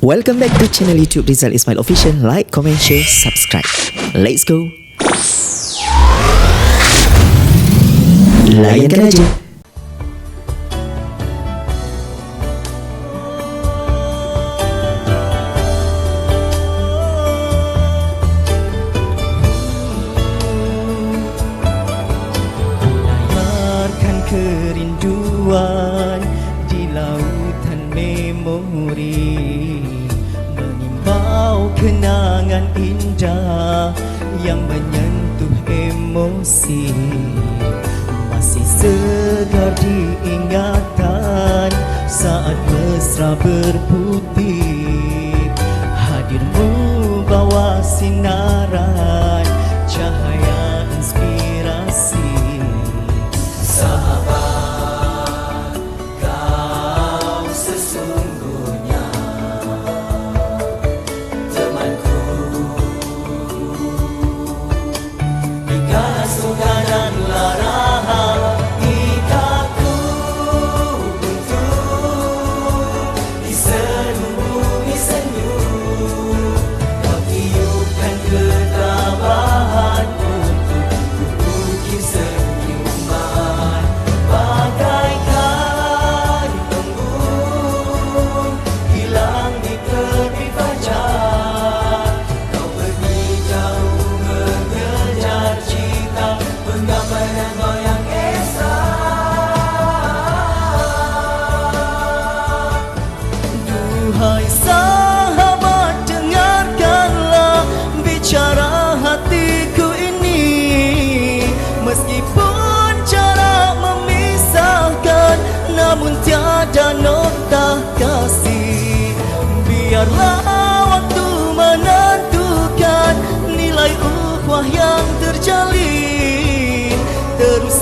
Welcome back to channel YouTube Rizal Ismail Official. Like, comment, share, subscribe. Let's go. Layankan aja. Kerinduan di lautan memori kenangan indah yang menyentuh emosi. Masih segar diingatan saat mesra berputih tiada nokta kasih. Biarlah waktu menentukan nilai ukhuwah yang terjalin. Teruskanlah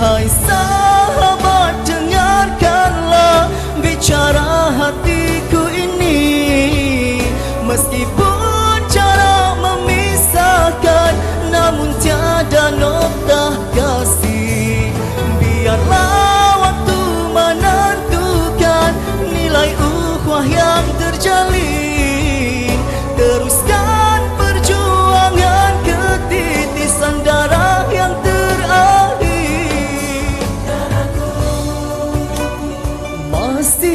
hơi xa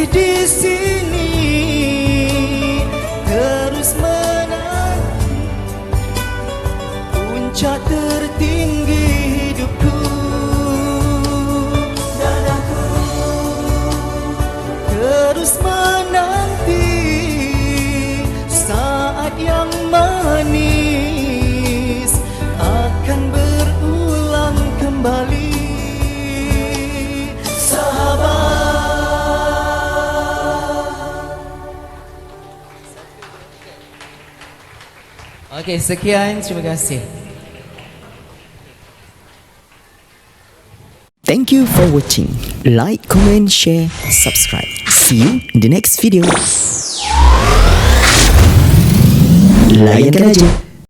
di sini. Terus menanti puncak tertinggi hidupku. Dan aku terus menanti saat yang manis akan berulang kembali Okey, sekian. Terima kasih. Thank you for watching. Like, comment, share, subscribe. See you in the next video. Layankan aja.